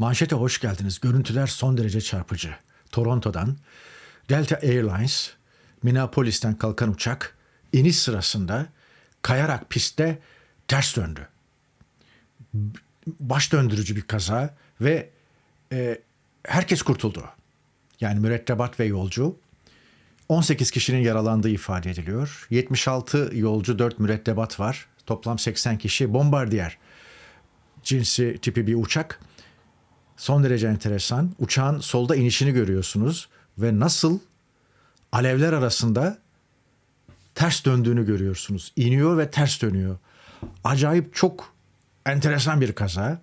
Manşete hoş geldiniz. Görüntüler son derece çarpıcı. Toronto'dan Delta Airlines Minneapolis'ten kalkan uçak iniş sırasında kayarak pistte ters döndü. Baş döndürücü bir kaza ve e, herkes kurtuldu. Yani mürettebat ve yolcu 18 kişinin yaralandığı ifade ediliyor. 76 yolcu 4 mürettebat var. Toplam 80 kişi bombardiyer cinsi tipi bir uçak. Son derece enteresan. Uçağın solda inişini görüyorsunuz ve nasıl alevler arasında ters döndüğünü görüyorsunuz. İniyor ve ters dönüyor. Acayip çok enteresan bir kaza.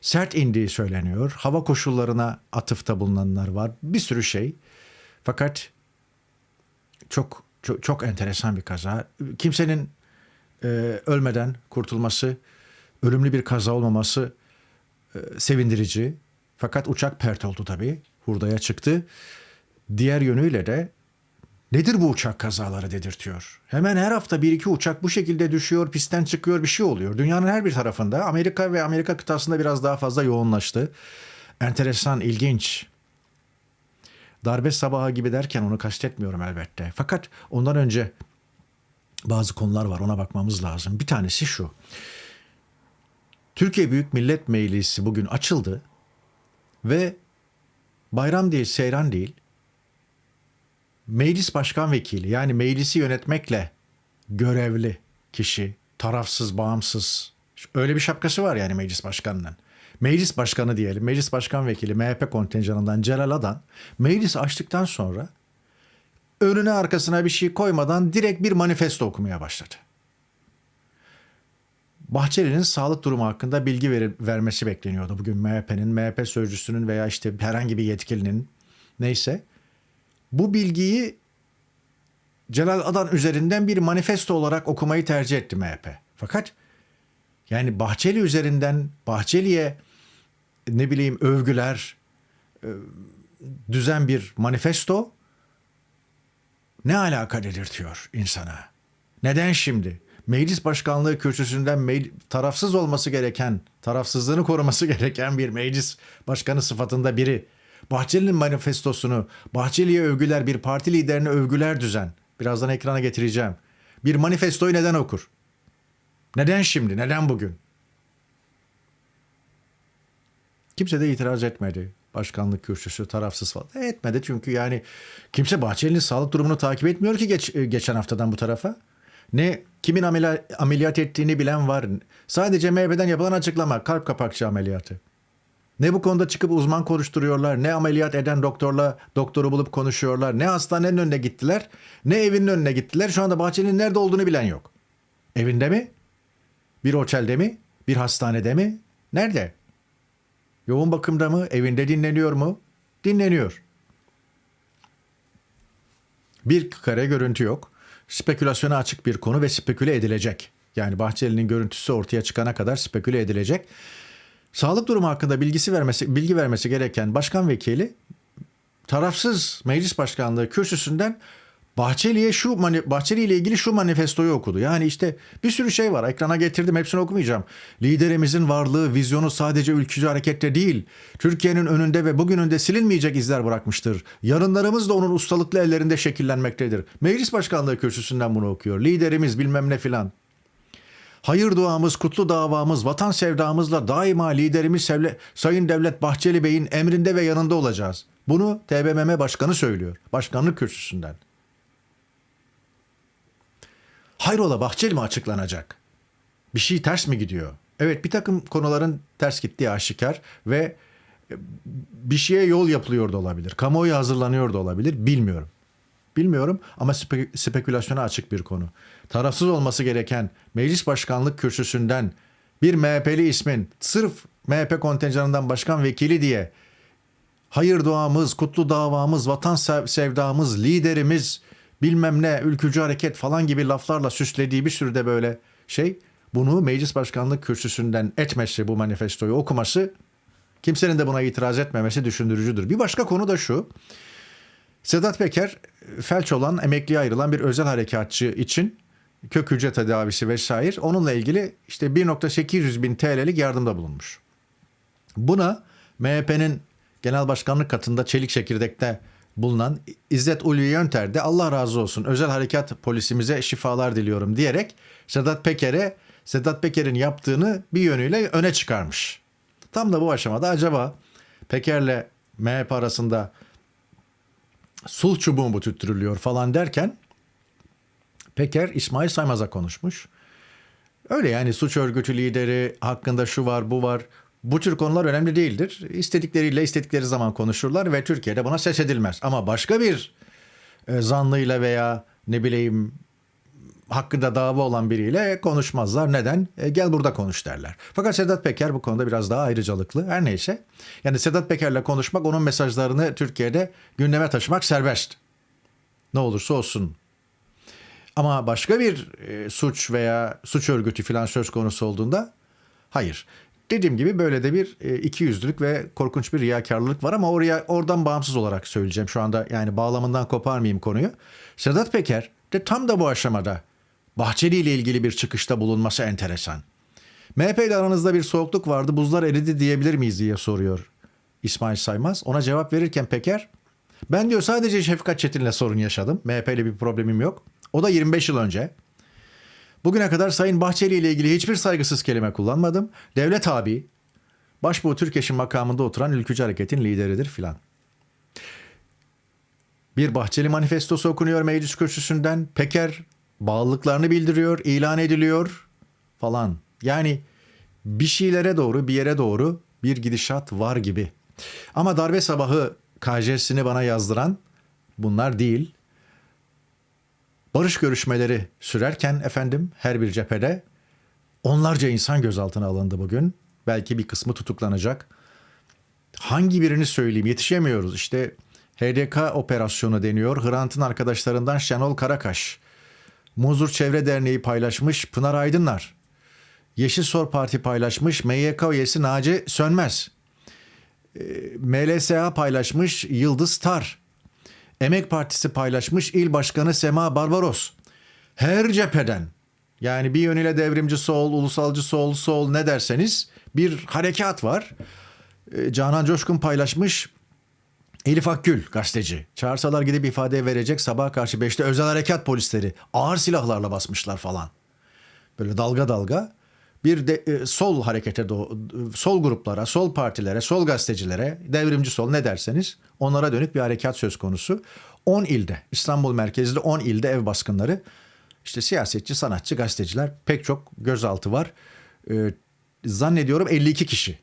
Sert indiği söyleniyor. Hava koşullarına atıfta bulunanlar var. Bir sürü şey. Fakat çok çok, çok enteresan bir kaza. Kimsenin e, ölmeden kurtulması, ölümlü bir kaza olmaması e, sevindirici. Fakat uçak pert oldu tabii. Hurdaya çıktı. Diğer yönüyle de nedir bu uçak kazaları dedirtiyor. Hemen her hafta bir iki uçak bu şekilde düşüyor, pistten çıkıyor bir şey oluyor. Dünyanın her bir tarafında Amerika ve Amerika kıtasında biraz daha fazla yoğunlaştı. Enteresan, ilginç. Darbe sabahı gibi derken onu kastetmiyorum elbette. Fakat ondan önce bazı konular var ona bakmamız lazım. Bir tanesi şu. Türkiye Büyük Millet Meclisi bugün açıldı ve bayram değil, seyran değil, meclis başkan vekili yani meclisi yönetmekle görevli kişi, tarafsız, bağımsız, öyle bir şapkası var yani meclis başkanının. Meclis başkanı diyelim, meclis başkan vekili MHP kontenjanından Celal Adan meclis açtıktan sonra önüne arkasına bir şey koymadan direkt bir manifesto okumaya başladı. Bahçeli'nin sağlık durumu hakkında bilgi veri- vermesi bekleniyordu bugün MHP'nin, MHP sözcüsünün veya işte herhangi bir yetkilinin neyse. Bu bilgiyi Celal Adan üzerinden bir manifesto olarak okumayı tercih etti MHP. Fakat yani Bahçeli üzerinden Bahçeli'ye ne bileyim övgüler, e, düzen bir manifesto ne alaka dedirtiyor insana? Neden şimdi? Meclis başkanlığı kürsüsünden mecl- tarafsız olması gereken, tarafsızlığını koruması gereken bir meclis başkanı sıfatında biri Bahçeli'nin manifestosunu, Bahçeli'ye övgüler, bir parti liderine övgüler düzen. Birazdan ekrana getireceğim. Bir manifestoyu neden okur? Neden şimdi? Neden bugün? Kimse de itiraz etmedi. Başkanlık kürsüsü tarafsız falan. Etmedi çünkü yani kimse Bahçeli'nin sağlık durumunu takip etmiyor ki geç, e, geçen haftadan bu tarafa. Ne kimin ameliyat ettiğini bilen var. Sadece MHP'den yapılan açıklama kalp kapakçı ameliyatı. Ne bu konuda çıkıp uzman konuşturuyorlar, ne ameliyat eden doktorla doktoru bulup konuşuyorlar, ne hastanenin önüne gittiler, ne evinin önüne gittiler. Şu anda Bahçeli'nin nerede olduğunu bilen yok. Evinde mi? Bir otelde mi? Bir hastanede mi? Nerede? Yoğun bakımda mı? Evinde dinleniyor mu? Dinleniyor. Bir kare görüntü yok. Spekülasyona açık bir konu ve speküle edilecek. Yani Bahçeli'nin görüntüsü ortaya çıkana kadar speküle edilecek. Sağlık durumu hakkında bilgisi vermesi, bilgi vermesi gereken başkan vekili tarafsız meclis başkanlığı kürsüsünden Bahçeli'ye şu Bahçeli ile ilgili şu manifestoyu okudu. Yani işte bir sürü şey var. Ekrana getirdim hepsini okumayacağım. Liderimizin varlığı, vizyonu sadece ülkücü harekette değil. Türkiye'nin önünde ve bugününde silinmeyecek izler bırakmıştır. Yarınlarımız da onun ustalıklı ellerinde şekillenmektedir. Meclis başkanlığı kürsüsünden bunu okuyor. Liderimiz bilmem ne filan. Hayır duamız, kutlu davamız, vatan sevdamızla daima liderimiz Sevle- Sayın Devlet Bahçeli Bey'in emrinde ve yanında olacağız. Bunu TBMM Başkanı söylüyor. Başkanlık kürsüsünden. Hayrola Bahçeli mi açıklanacak? Bir şey ters mi gidiyor? Evet bir takım konuların ters gittiği aşikar ve e, bir şeye yol yapılıyor da olabilir. Kamuoyu hazırlanıyor da olabilir. Bilmiyorum. Bilmiyorum ama spe- spekülasyona açık bir konu. Tarafsız olması gereken meclis başkanlık kürsüsünden bir MHP'li ismin sırf MHP kontenjanından başkan vekili diye hayır duamız, kutlu davamız, vatan sev- sevdamız, liderimiz, bilmem ne, ülkücü hareket falan gibi laflarla süslediği bir sürü de böyle şey. Bunu meclis başkanlık kürsüsünden etmesi bu manifestoyu okuması kimsenin de buna itiraz etmemesi düşündürücüdür. Bir başka konu da şu. Sedat Peker felç olan emekliye ayrılan bir özel harekatçı için kök hücre tedavisi vesaire onunla ilgili işte 1.800 bin TL'lik yardımda bulunmuş. Buna MHP'nin genel başkanlık katında çelik çekirdekte bulunan İzzet Ulvi Yönter de Allah razı olsun özel harekat polisimize şifalar diliyorum diyerek Sedat Peker'e Sedat Peker'in yaptığını bir yönüyle öne çıkarmış. Tam da bu aşamada acaba Peker'le MHP arasında sul çubuğu mu tüttürülüyor falan derken Peker İsmail Saymaz'a konuşmuş. Öyle yani suç örgütü lideri hakkında şu var bu var. Bu tür konular önemli değildir. İstedikleriyle istedikleri zaman konuşurlar ve Türkiye'de buna ses edilmez. Ama başka bir e, zanlıyla veya ne bileyim hakkında dava olan biriyle konuşmazlar. Neden? E, gel burada konuş derler. Fakat Sedat Peker bu konuda biraz daha ayrıcalıklı. Her neyse. Yani Sedat Peker'le konuşmak, onun mesajlarını Türkiye'de gündeme taşımak serbest. Ne olursa olsun. Ama başka bir e, suç veya suç örgütü falan söz konusu olduğunda hayır. Dediğim gibi böyle de bir e, ikiyüzlülük ve korkunç bir riyakarlılık var ama oraya oradan bağımsız olarak söyleyeceğim şu anda yani bağlamından koparmayayım konuyu. Sedat Peker de tam da bu aşamada Bahçeli ile ilgili bir çıkışta bulunması enteresan. MHP ile aranızda bir soğukluk vardı buzlar eridi diyebilir miyiz diye soruyor İsmail Saymaz. Ona cevap verirken Peker ben diyor sadece Şefkat Çetin'le sorun yaşadım. MHP ile bir problemim yok. O da 25 yıl önce. Bugüne kadar Sayın Bahçeli ile ilgili hiçbir saygısız kelime kullanmadım. Devlet abi, Başbuğ Türkeş'in makamında oturan ülkücü hareketin lideridir filan. Bir Bahçeli manifestosu okunuyor meclis kürsüsünden. Peker bağlılıklarını bildiriyor, ilan ediliyor falan. Yani bir şeylere doğru, bir yere doğru bir gidişat var gibi. Ama darbe sabahı KJ'sini bana yazdıran bunlar değil. Barış görüşmeleri sürerken efendim her bir cephede onlarca insan gözaltına alındı bugün. Belki bir kısmı tutuklanacak. Hangi birini söyleyeyim yetişemiyoruz. İşte HDK operasyonu deniyor. Hrant'ın arkadaşlarından Şenol Karakaş. Muzur Çevre Derneği paylaşmış Pınar Aydınlar. Yeşil Sol Parti paylaşmış MYK üyesi Naci Sönmez. E, MLSA paylaşmış Yıldız Tar. Emek Partisi paylaşmış İl Başkanı Sema Barbaros. Her cepheden yani bir yönüyle devrimci sol, ulusalcı sol, sol ne derseniz bir harekat var. E, Canan Coşkun paylaşmış Elif Akgül gazeteci. Çağırsalar gidip ifade verecek sabah karşı 5'te özel harekat polisleri ağır silahlarla basmışlar falan. Böyle dalga dalga bir de e, sol harekete do- sol gruplara, sol partilere, sol gazetecilere, devrimci sol ne derseniz onlara dönük bir harekat söz konusu. 10 ilde, İstanbul merkezli 10 ilde ev baskınları. İşte siyasetçi, sanatçı, gazeteciler pek çok gözaltı var. Ee, zannediyorum 52 kişi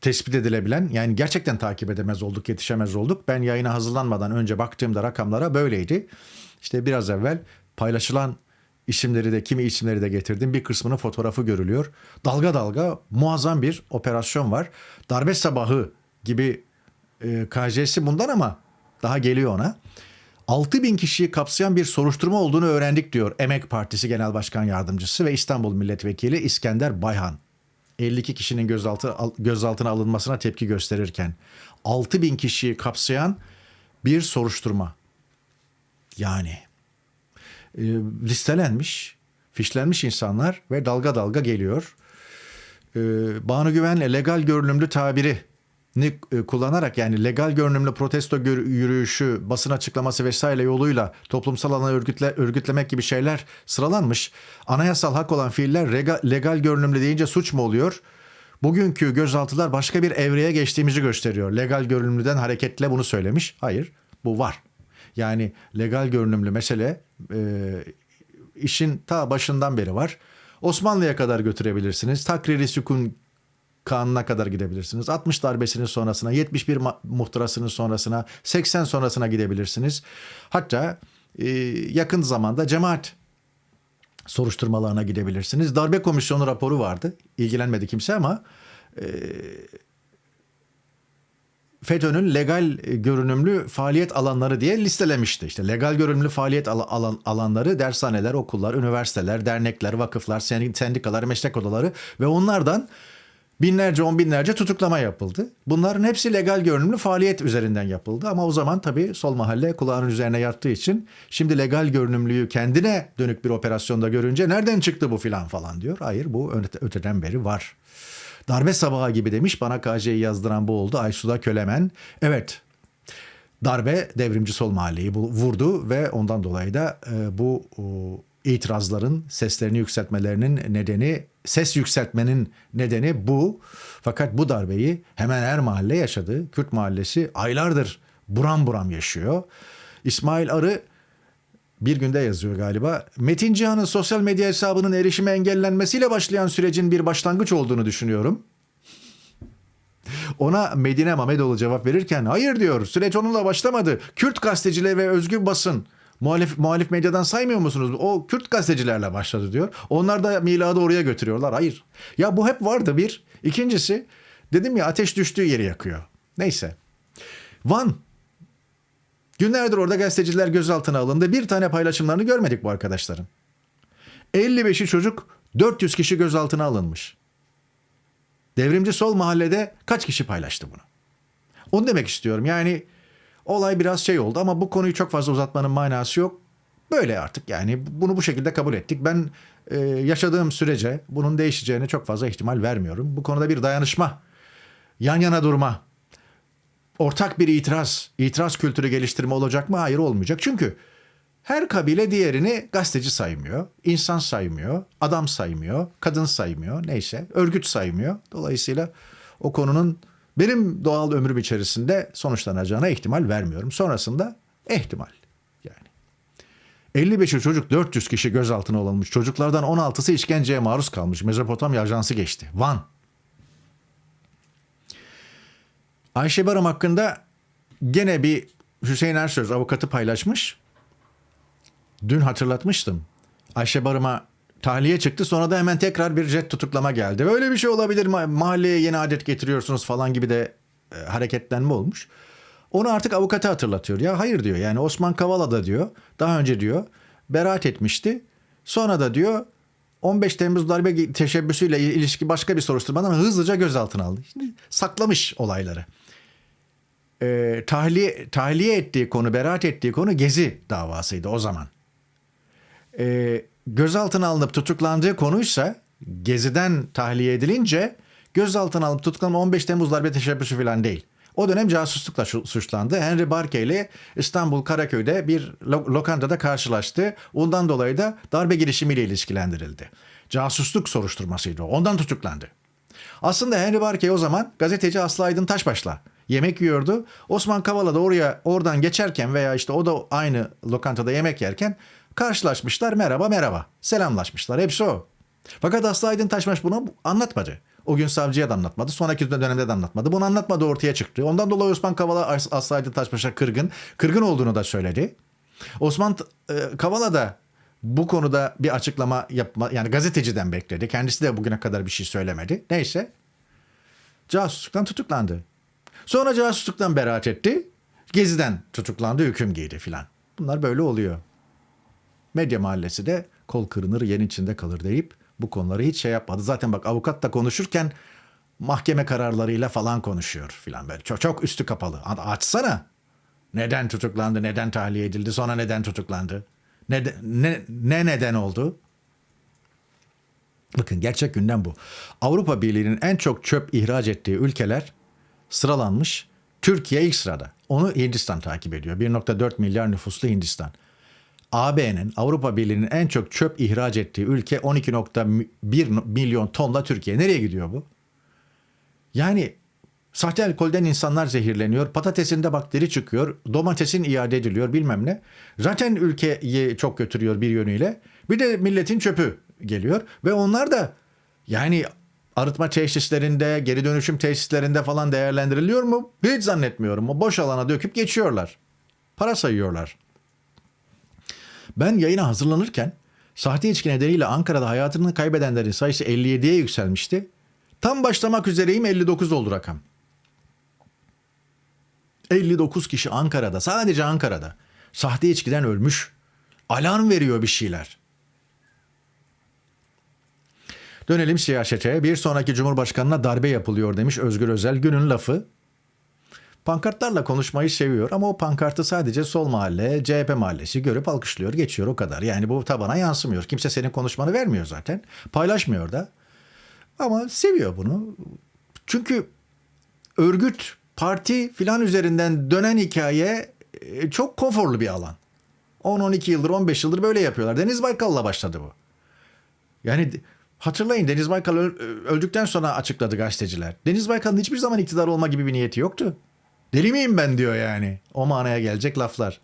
tespit edilebilen yani gerçekten takip edemez olduk, yetişemez olduk. Ben yayına hazırlanmadan önce baktığımda rakamlara böyleydi. İşte biraz evvel paylaşılan isimleri de kimi isimleri de getirdim. Bir kısmının fotoğrafı görülüyor. Dalga dalga muazzam bir operasyon var. Darbe sabahı gibi e, KJ'si bundan ama daha geliyor ona. 6 bin kişiyi kapsayan bir soruşturma olduğunu öğrendik diyor Emek Partisi Genel Başkan Yardımcısı ve İstanbul Milletvekili İskender Bayhan. 52 kişinin gözaltı, gözaltına alınmasına tepki gösterirken 6 bin kişiyi kapsayan bir soruşturma. Yani e, listelenmiş, fişlenmiş insanlar ve dalga dalga geliyor. E, Banu Güven'le legal görünümlü tabiri e, kullanarak yani legal görünümlü protesto yürüyüşü, basın açıklaması vesaire yoluyla toplumsal alanı örgütle, örgütlemek gibi şeyler sıralanmış. Anayasal hak olan fiiller legal görünümlü deyince suç mu oluyor? Bugünkü gözaltılar başka bir evreye geçtiğimizi gösteriyor. Legal görünümlüden hareketle bunu söylemiş. Hayır, bu var. Yani legal görünümlü mesele e, işin ta başından beri var. Osmanlı'ya kadar götürebilirsiniz. Takriri sükun kanuna kadar gidebilirsiniz. 60 darbesinin sonrasına, 71 muhtırasının sonrasına, 80 sonrasına gidebilirsiniz. Hatta e, yakın zamanda cemaat soruşturmalarına gidebilirsiniz. Darbe komisyonu raporu vardı. İlgilenmedi kimse ama e, FETÖ'nün legal görünümlü faaliyet alanları diye listelemişti. İşte legal görünümlü faaliyet alan, alanları dershaneler, okullar, üniversiteler, dernekler, vakıflar, sendikalar, meslek odaları ve onlardan binlerce on binlerce tutuklama yapıldı. Bunların hepsi legal görünümlü faaliyet üzerinden yapıldı ama o zaman tabii sol mahalle kulağının üzerine yattığı için şimdi legal görünümlüyü kendine dönük bir operasyonda görünce nereden çıktı bu filan falan diyor. Hayır bu öteden beri var. Darbe sabahı gibi demiş bana KC'yi yazdıran bu oldu. Aysuda Kölemen. Evet darbe devrimci sol mahalleyi vurdu ve ondan dolayı da e, bu itirazların seslerini yükseltmelerinin nedeni ses yükseltmenin nedeni bu. Fakat bu darbeyi hemen her mahalle yaşadı. Kürt mahallesi aylardır buram buram yaşıyor. İsmail Arı bir günde yazıyor galiba. Metin Cihan'ın sosyal medya hesabının erişime engellenmesiyle başlayan sürecin bir başlangıç olduğunu düşünüyorum. Ona Medine Mamedoğlu cevap verirken hayır diyor süreç onunla başlamadı. Kürt gazetecileri ve özgür basın muhalif, muhalif medyadan saymıyor musunuz? O Kürt gazetecilerle başladı diyor. Onlar da miladı oraya götürüyorlar. Hayır. Ya bu hep vardı bir. İkincisi dedim ya ateş düştüğü yeri yakıyor. Neyse. Van Günlerdir orada gazeteciler gözaltına alındı. Bir tane paylaşımlarını görmedik bu arkadaşların. 55'i çocuk 400 kişi gözaltına alınmış. Devrimci sol mahallede kaç kişi paylaştı bunu? Onu demek istiyorum. Yani olay biraz şey oldu ama bu konuyu çok fazla uzatmanın manası yok. Böyle artık yani bunu bu şekilde kabul ettik. Ben e, yaşadığım sürece bunun değişeceğine çok fazla ihtimal vermiyorum. Bu konuda bir dayanışma, yan yana durma, ortak bir itiraz, itiraz kültürü geliştirme olacak mı? Hayır olmayacak. Çünkü her kabile diğerini gazeteci saymıyor, insan saymıyor, adam saymıyor, kadın saymıyor, neyse örgüt saymıyor. Dolayısıyla o konunun benim doğal ömrüm içerisinde sonuçlanacağına ihtimal vermiyorum. Sonrasında ihtimal yani. 55 çocuk 400 kişi gözaltına alınmış. Çocuklardan 16'sı işkenceye maruz kalmış. Mezopotamya ajansı geçti. Van. Ayşe Barım hakkında gene bir Hüseyin Ersöz avukatı paylaşmış. Dün hatırlatmıştım. Ayşe Barım'a tahliye çıktı sonra da hemen tekrar bir jet tutuklama geldi. Böyle bir şey olabilir mi? Mahalleye yeni adet getiriyorsunuz falan gibi de e, hareketlenme olmuş. Onu artık avukata hatırlatıyor. Ya hayır diyor yani Osman Kavala da diyor daha önce diyor beraat etmişti. Sonra da diyor 15 Temmuz darbe teşebbüsüyle ilişki başka bir soruşturmadan hızlıca gözaltına aldı. Şimdi saklamış olayları. Ee, tahliye, tahliye ettiği konu, beraat ettiği konu Gezi davasıydı o zaman. Ee, gözaltına alınıp tutuklandığı konuysa Gezi'den tahliye edilince gözaltına alınıp tutuklanma 15 Temmuz darbe teşebbüsü falan değil. O dönem casuslukla suçlandı. Henry Barkey ile İstanbul Karaköy'de bir lo- lokantada karşılaştı. Ondan dolayı da darbe girişimiyle ilişkilendirildi. Casusluk soruşturmasıydı o. Ondan tutuklandı. Aslında Henry Barkey o zaman gazeteci Aslı Aydın Taşbaş'la yemek yiyordu. Osman Kavala da oraya oradan geçerken veya işte o da aynı lokantada yemek yerken karşılaşmışlar. Merhaba merhaba. Selamlaşmışlar. Hepsi o. Fakat Aslı Aydın Taşbaş bunu anlatmadı. O gün savcıya da anlatmadı. Sonraki dönemde de anlatmadı. Bunu anlatmadı ortaya çıktı. Ondan dolayı Osman Kavala As- Aslı Aydın Taşbaş'a kırgın. Kırgın olduğunu da söyledi. Osman e, Kavala da bu konuda bir açıklama yapma yani gazeteciden bekledi. Kendisi de bugüne kadar bir şey söylemedi. Neyse. Casusluktan tutuklandı. Sonra casusluktan beraat etti. Gezi'den tutuklandı, hüküm giydi filan. Bunlar böyle oluyor. Medya mahallesi de kol kırınır yen içinde kalır deyip bu konuları hiç şey yapmadı. Zaten bak avukat da konuşurken mahkeme kararlarıyla falan konuşuyor filan böyle. Çok, çok üstü kapalı. Açsana. Neden tutuklandı, neden tahliye edildi, sonra neden tutuklandı? Ne, ne, ne neden oldu? Bakın gerçek gündem bu. Avrupa Birliği'nin en çok çöp ihraç ettiği ülkeler sıralanmış. Türkiye ilk sırada. Onu Hindistan takip ediyor. 1.4 milyar nüfuslu Hindistan. AB'nin Avrupa Birliği'nin en çok çöp ihraç ettiği ülke 12.1 milyon tonla Türkiye. Nereye gidiyor bu? Yani sahte alkolden insanlar zehirleniyor. Patatesinde bakteri çıkıyor. Domatesin iade ediliyor bilmem ne. Zaten ülkeyi çok götürüyor bir yönüyle. Bir de milletin çöpü geliyor. Ve onlar da yani arıtma tesislerinde, geri dönüşüm tesislerinde falan değerlendiriliyor mu? Hiç zannetmiyorum. O boş alana döküp geçiyorlar. Para sayıyorlar. Ben yayına hazırlanırken sahte içki nedeniyle Ankara'da hayatını kaybedenlerin sayısı 57'ye yükselmişti. Tam başlamak üzereyim 59 oldu rakam. 59 kişi Ankara'da, sadece Ankara'da sahte içkiden ölmüş. Alarm veriyor bir şeyler. Dönelim siyasete. Bir sonraki Cumhurbaşkanına darbe yapılıyor demiş Özgür Özel. Günün lafı. Pankartlarla konuşmayı seviyor ama o pankartı sadece sol mahalle, CHP mahallesi görüp alkışlıyor, geçiyor o kadar. Yani bu tabana yansımıyor. Kimse senin konuşmanı vermiyor zaten. Paylaşmıyor da. Ama seviyor bunu. Çünkü örgüt, parti filan üzerinden dönen hikaye e, çok konforlu bir alan. 10-12 yıldır, 15 yıldır böyle yapıyorlar. Deniz Baykal'la başladı bu. Yani hatırlayın Deniz Baykal öl- öldükten sonra açıkladı gazeteciler. Deniz Baykal'ın hiçbir zaman iktidar olma gibi bir niyeti yoktu. Deli miyim ben diyor yani. O manaya gelecek laflar.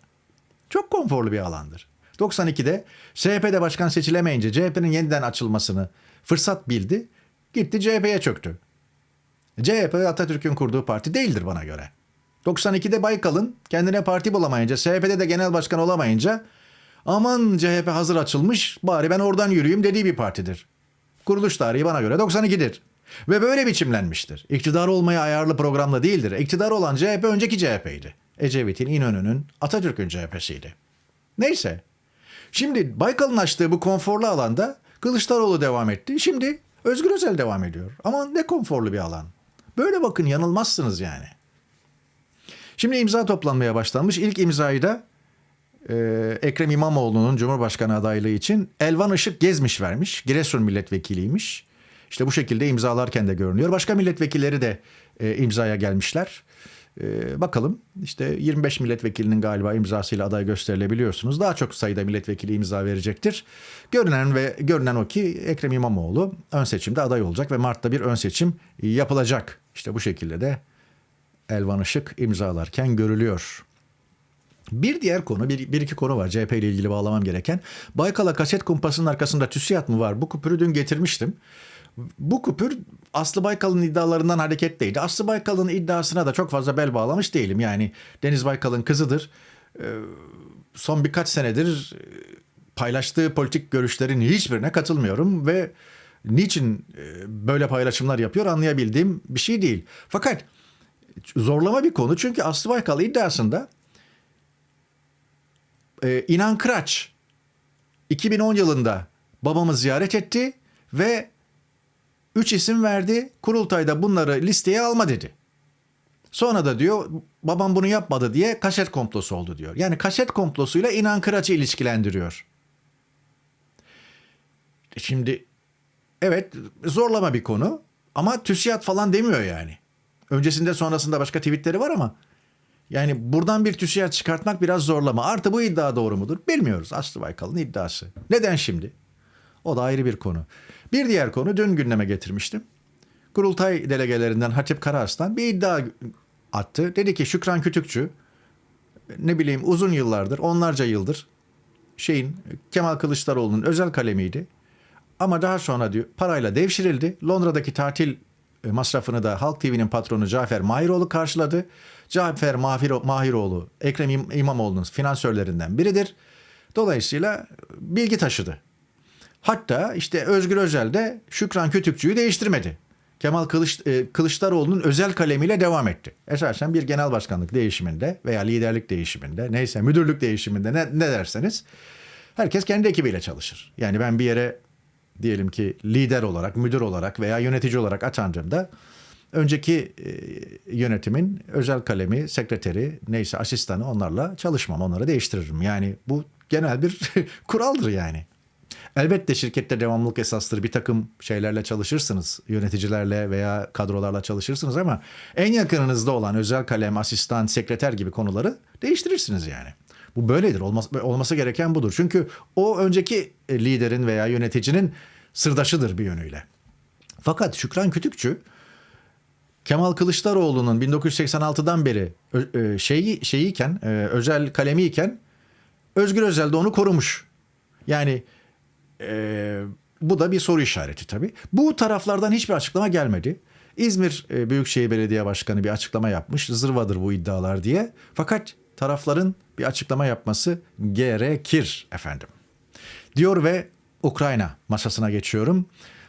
Çok konforlu bir alandır. 92'de CHP'de başkan seçilemeyince CHP'nin yeniden açılmasını fırsat bildi. Gitti CHP'ye çöktü. CHP Atatürk'ün kurduğu parti değildir bana göre. 92'de Baykal'ın kendine parti bulamayınca, CHP'de de genel başkan olamayınca aman CHP hazır açılmış bari ben oradan yürüyeyim dediği bir partidir. Kuruluş tarihi bana göre 92'dir. Ve böyle biçimlenmiştir. İktidar olmaya ayarlı programla değildir. İktidar olan CHP önceki CHP'ydi. Ecevit'in, İnönü'nün, Atatürk'ün CHP'siydi. Neyse. Şimdi Baykal'ın açtığı bu konforlu alanda Kılıçdaroğlu devam etti. Şimdi Özgür Özel devam ediyor. Ama ne konforlu bir alan. Böyle bakın yanılmazsınız yani. Şimdi imza toplanmaya başlanmış. İlk imzayı da e, Ekrem İmamoğlu'nun Cumhurbaşkanı adaylığı için Elvan Işık Gezmiş vermiş. Giresun milletvekiliymiş. İşte bu şekilde imzalarken de görünüyor. Başka milletvekilleri de e, imzaya gelmişler. E, bakalım işte 25 milletvekilinin galiba imzasıyla aday gösterilebiliyorsunuz. Daha çok sayıda milletvekili imza verecektir. Görünen ve görünen o ki Ekrem İmamoğlu ön seçimde aday olacak ve Mart'ta bir ön seçim yapılacak. İşte bu şekilde de Elvan Işık imzalarken görülüyor. Bir diğer konu, bir, bir iki konu var CHP ile ilgili bağlamam gereken. Baykal'a kaset kumpasının arkasında TÜSİAD mı var? Bu küpürü dün getirmiştim. Bu küpür Aslı Baykal'ın iddialarından hareketliydi. Aslı Baykal'ın iddiasına da çok fazla bel bağlamış değilim. Yani Deniz Baykal'ın kızıdır. Ee, son birkaç senedir e, paylaştığı politik görüşlerin hiçbirine katılmıyorum ve niçin e, böyle paylaşımlar yapıyor anlayabildiğim bir şey değil. Fakat zorlama bir konu çünkü Aslı Baykal iddiasında e, İnan Kıraç 2010 yılında babamı ziyaret etti ve üç isim verdi. Kurultayda bunları listeye alma dedi. Sonra da diyor babam bunu yapmadı diye kaset komplosu oldu diyor. Yani kaset komplosuyla İnan Kıraç'ı ilişkilendiriyor. Şimdi evet zorlama bir konu ama TÜSİAD falan demiyor yani. Öncesinde sonrasında başka tweetleri var ama yani buradan bir TÜSİAD çıkartmak biraz zorlama. Artı bu iddia doğru mudur? Bilmiyoruz. Aslı Baykal'ın iddiası. Neden şimdi? O da ayrı bir konu. Bir diğer konu dün gündeme getirmiştim. Kurultay delegelerinden Hatip Karaaslan bir iddia attı. Dedi ki Şükran Kütükçü ne bileyim uzun yıllardır, onlarca yıldır şeyin Kemal Kılıçdaroğlu'nun özel kalemiydi. Ama daha sonra diyor parayla devşirildi. Londra'daki tatil masrafını da Halk TV'nin patronu Cafer Mahiroğlu karşıladı. Cafer Mahiro- Mahiroğlu Ekrem İm- İmamoğlu'nun finansörlerinden biridir. Dolayısıyla bilgi taşıdı. Hatta işte Özgür Özel de Şükran Kütükçü'yü değiştirmedi. Kemal Kılıç, e, Kılıçdaroğlu'nun özel kalemiyle devam etti. Esasen bir genel başkanlık değişiminde veya liderlik değişiminde neyse müdürlük değişiminde ne, ne derseniz herkes kendi ekibiyle çalışır. Yani ben bir yere diyelim ki lider olarak, müdür olarak veya yönetici olarak atandığımda önceki e, yönetimin özel kalemi, sekreteri, neyse asistanı onlarla çalışmam, onları değiştiririm. Yani bu genel bir kuraldır yani. Elbette şirkette devamlılık esastır. Bir takım şeylerle çalışırsınız. Yöneticilerle veya kadrolarla çalışırsınız ama en yakınınızda olan özel kalem, asistan, sekreter gibi konuları değiştirirsiniz yani. Bu böyledir. Olması, olması gereken budur. Çünkü o önceki e, liderin veya yöneticinin sırdaşıdır bir yönüyle. Fakat Şükran Kütükçü Kemal Kılıçdaroğlu'nun 1986'dan beri e, şeyi şeyiyken, e, özel kalemiyken Özgür Özel de onu korumuş. Yani e, bu da bir soru işareti tabii. Bu taraflardan hiçbir açıklama gelmedi. İzmir Büyükşehir Belediye Başkanı bir açıklama yapmış. Zırvadır bu iddialar diye. Fakat tarafların bir açıklama yapması gerekir efendim. Diyor ve Ukrayna masasına geçiyorum.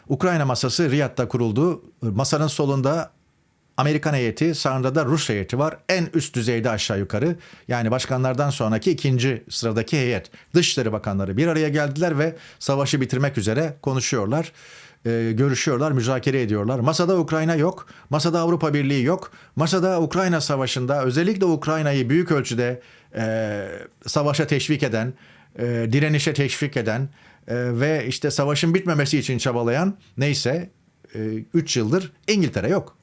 Ukrayna masası Riyad'da kuruldu. Masanın solunda Amerikan heyeti, sağında da Rus heyeti var. En üst düzeyde aşağı yukarı. Yani başkanlardan sonraki ikinci sıradaki heyet. Dışişleri bakanları bir araya geldiler ve savaşı bitirmek üzere konuşuyorlar. E, görüşüyorlar, müzakere ediyorlar. Masada Ukrayna yok, masada Avrupa Birliği yok. Masada Ukrayna Savaşı'nda özellikle Ukrayna'yı büyük ölçüde e, savaşa teşvik eden, e, direnişe teşvik eden e, ve işte savaşın bitmemesi için çabalayan neyse 3 yıldır İngiltere yok.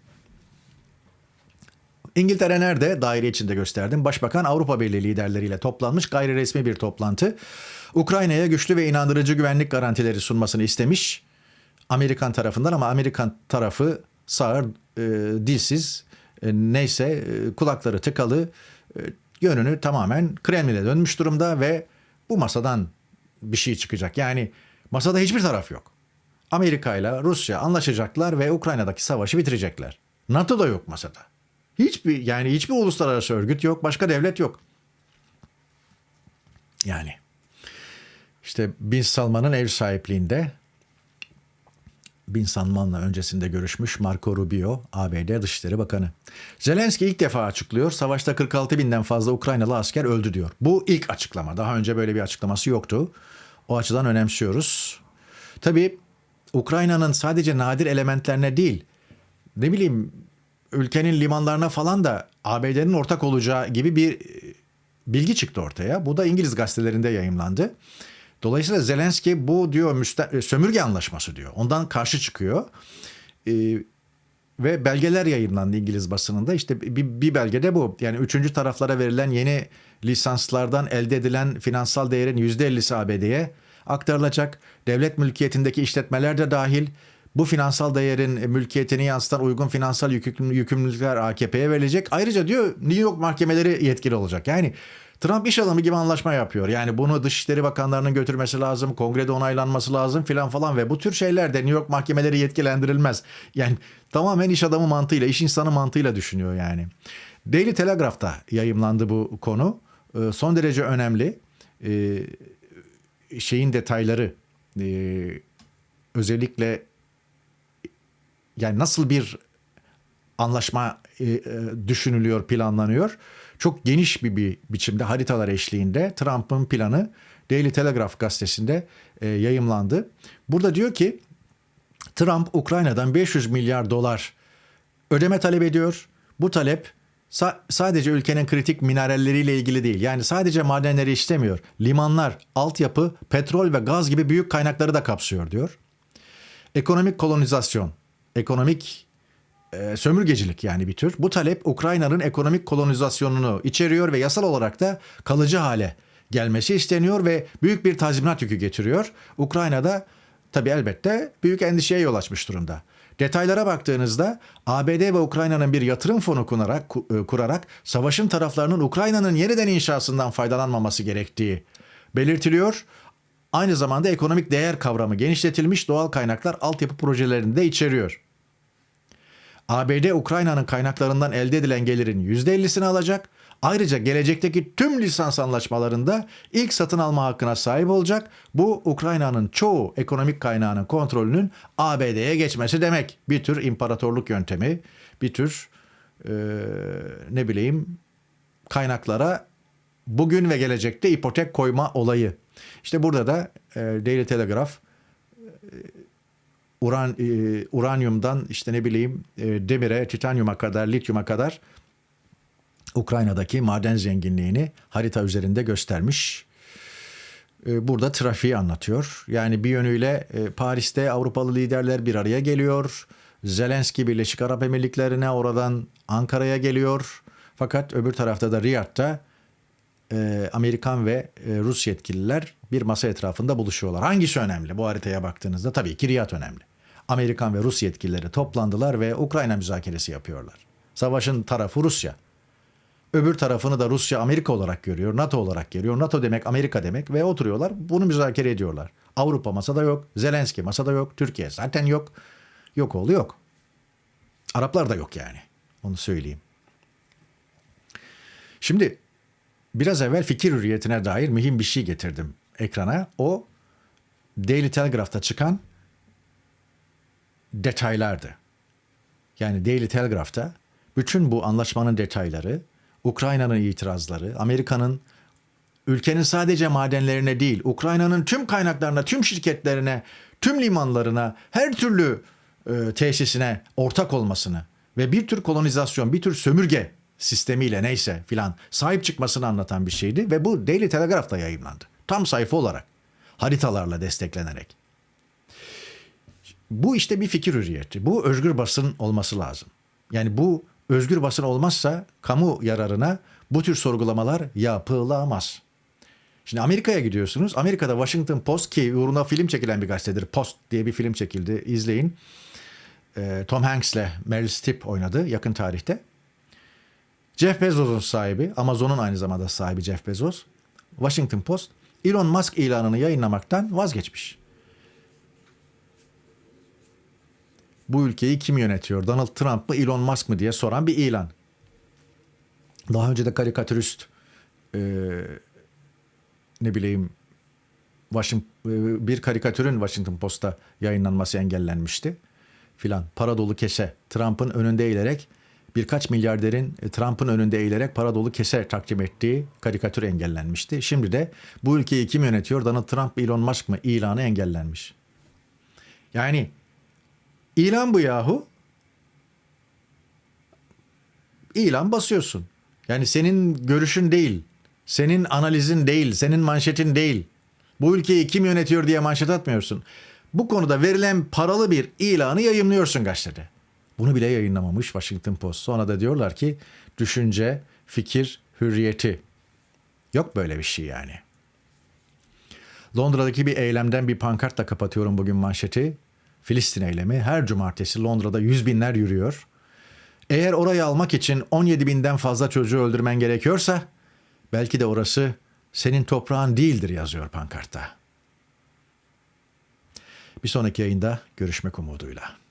İngiltere nerede? Daire içinde gösterdim. Başbakan Avrupa Birliği liderleriyle toplanmış gayri resmi bir toplantı. Ukrayna'ya güçlü ve inandırıcı güvenlik garantileri sunmasını istemiş Amerikan tarafından ama Amerikan tarafı sağır, e, dilsiz, e, neyse e, kulakları tıkalı, e, yönünü tamamen Kremlin'e dönmüş durumda ve bu masadan bir şey çıkacak. Yani masada hiçbir taraf yok. Amerika ile Rusya anlaşacaklar ve Ukrayna'daki savaşı bitirecekler. NATO da yok masada. Hiçbir yani hiçbir uluslararası örgüt yok, başka devlet yok. Yani işte Bin Salman'ın ev sahipliğinde Bin Salman'la öncesinde görüşmüş Marco Rubio, ABD Dışişleri Bakanı. Zelenski ilk defa açıklıyor, savaşta 46 binden fazla Ukraynalı asker öldü diyor. Bu ilk açıklama. Daha önce böyle bir açıklaması yoktu. O açıdan önemsiyoruz. Tabii Ukrayna'nın sadece nadir elementlerine değil, ne bileyim ülkenin limanlarına falan da ABD'nin ortak olacağı gibi bir e, bilgi çıktı ortaya. Bu da İngiliz gazetelerinde yayımlandı. Dolayısıyla Zelenski bu diyor müste- sömürge anlaşması diyor. Ondan karşı çıkıyor. Ee, ve belgeler yayınlandı İngiliz basınında. İşte bir, bir belgede bu. Yani üçüncü taraflara verilen yeni lisanslardan elde edilen finansal değerin %50'si ABD'ye aktarılacak. Devlet mülkiyetindeki işletmeler de dahil. Bu finansal değerin mülkiyetini yansıtan uygun finansal yükümlülükler AKP'ye verilecek. Ayrıca diyor New York mahkemeleri yetkili olacak. Yani Trump iş adamı gibi anlaşma yapıyor. Yani bunu Dışişleri Bakanlarının götürmesi lazım, kongrede onaylanması lazım filan falan ve bu tür şeyler de New York mahkemeleri yetkilendirilmez. Yani tamamen iş adamı mantığıyla, iş insanı mantığıyla düşünüyor yani. Daily Telegraph'ta yayımlandı bu konu. Ee, son derece önemli. Ee, şeyin detayları e, özellikle yani nasıl bir anlaşma e, e, düşünülüyor, planlanıyor. Çok geniş bir, bir biçimde haritalar eşliğinde Trump'ın planı Daily Telegraph gazetesinde e, yayımlandı. Burada diyor ki Trump Ukrayna'dan 500 milyar dolar ödeme talep ediyor. Bu talep sa- sadece ülkenin kritik mineralleriyle ilgili değil. Yani sadece madenleri istemiyor. Limanlar, altyapı, petrol ve gaz gibi büyük kaynakları da kapsıyor diyor. Ekonomik kolonizasyon, ekonomik e, sömürgecilik yani bir tür. Bu talep Ukrayna'nın ekonomik kolonizasyonunu içeriyor ve yasal olarak da kalıcı hale gelmesi isteniyor ve büyük bir tazminat yükü getiriyor. Ukrayna'da tabi elbette büyük endişeye yol açmış durumda. Detaylara baktığınızda ABD ve Ukrayna'nın bir yatırım fonu kurarak, e, kurarak savaşın taraflarının Ukrayna'nın yeniden inşasından faydalanmaması gerektiği belirtiliyor. Aynı zamanda ekonomik değer kavramı genişletilmiş doğal kaynaklar altyapı projelerini de içeriyor. ABD Ukrayna'nın kaynaklarından elde edilen gelirin %50'sini alacak. Ayrıca gelecekteki tüm lisans anlaşmalarında ilk satın alma hakkına sahip olacak. Bu Ukrayna'nın çoğu ekonomik kaynağının kontrolünün ABD'ye geçmesi demek. Bir tür imparatorluk yöntemi, bir tür e, ne bileyim kaynaklara bugün ve gelecekte ipotek koyma olayı. İşte burada da e, Daily Telegraph uran, e, uranyumdan işte ne bileyim e, demire, titanyuma kadar, lityuma kadar Ukrayna'daki maden zenginliğini harita üzerinde göstermiş. E, burada trafiği anlatıyor. Yani bir yönüyle e, Paris'te Avrupalı liderler bir araya geliyor. Zelenski Birleşik Arap Emirlikleri'ne oradan Ankara'ya geliyor. Fakat öbür tarafta da Riyad'da e, Amerikan ve e, Rus yetkililer bir masa etrafında buluşuyorlar. Hangisi önemli bu haritaya baktığınızda? Tabii ki Riyad önemli. Amerikan ve Rus yetkilileri toplandılar ve Ukrayna müzakeresi yapıyorlar. Savaşın tarafı Rusya. Öbür tarafını da Rusya Amerika olarak görüyor, NATO olarak görüyor. NATO demek Amerika demek ve oturuyorlar bunu müzakere ediyorlar. Avrupa masada yok, Zelenski masada yok, Türkiye zaten yok. Yok oldu yok. Araplar da yok yani. Onu söyleyeyim. Şimdi biraz evvel fikir hürriyetine dair mühim bir şey getirdim ekrana. O Daily Telegraph'ta çıkan detaylardı. Yani Daily Telegraph'ta bütün bu anlaşmanın detayları, Ukrayna'nın itirazları, Amerika'nın ülkenin sadece madenlerine değil, Ukrayna'nın tüm kaynaklarına, tüm şirketlerine, tüm limanlarına, her türlü e, tesisine ortak olmasını ve bir tür kolonizasyon, bir tür sömürge sistemiyle neyse filan sahip çıkmasını anlatan bir şeydi ve bu Daily Telegraph'ta yayınlandı. Tam sayfa olarak haritalarla desteklenerek. Bu işte bir fikir hürriyeti. Bu özgür basın olması lazım. Yani bu özgür basın olmazsa kamu yararına bu tür sorgulamalar yapılamaz. Şimdi Amerika'ya gidiyorsunuz. Amerika'da Washington Post ki uğruna film çekilen bir gazetedir. Post diye bir film çekildi. İzleyin. Ee, Tom Hanks'le Meryl Streep oynadı yakın tarihte. Jeff Bezos'un sahibi, Amazon'un aynı zamanda sahibi Jeff Bezos. Washington Post Elon Musk ilanını yayınlamaktan vazgeçmiş. Bu ülkeyi kim yönetiyor? Donald Trump mı Elon Musk mı diye soran bir ilan. Daha önce de karikatürist e, ne bileyim Washington, e, bir karikatürün Washington Post'ta yayınlanması engellenmişti filan. Para dolu kese Trump'ın önünde eğilerek birkaç milyarderin e, Trump'ın önünde eğilerek para dolu kese takdim ettiği karikatür engellenmişti. Şimdi de bu ülkeyi kim yönetiyor? Donald Trump Elon Musk mı ilanı engellenmiş. Yani ilan bu yahu. İlan basıyorsun. Yani senin görüşün değil, senin analizin değil, senin manşetin değil. Bu ülkeyi kim yönetiyor diye manşet atmıyorsun. Bu konuda verilen paralı bir ilanı yayınlıyorsun gazetede. Bunu bile yayınlamamış Washington Post. Sonra da diyorlar ki düşünce, fikir, hürriyeti. Yok böyle bir şey yani. Londra'daki bir eylemden bir pankartla kapatıyorum bugün manşeti. Filistin eylemi her cumartesi Londra'da yüz binler yürüyor. Eğer orayı almak için 17 binden fazla çocuğu öldürmen gerekiyorsa belki de orası senin toprağın değildir yazıyor pankartta. Bir sonraki yayında görüşmek umuduyla.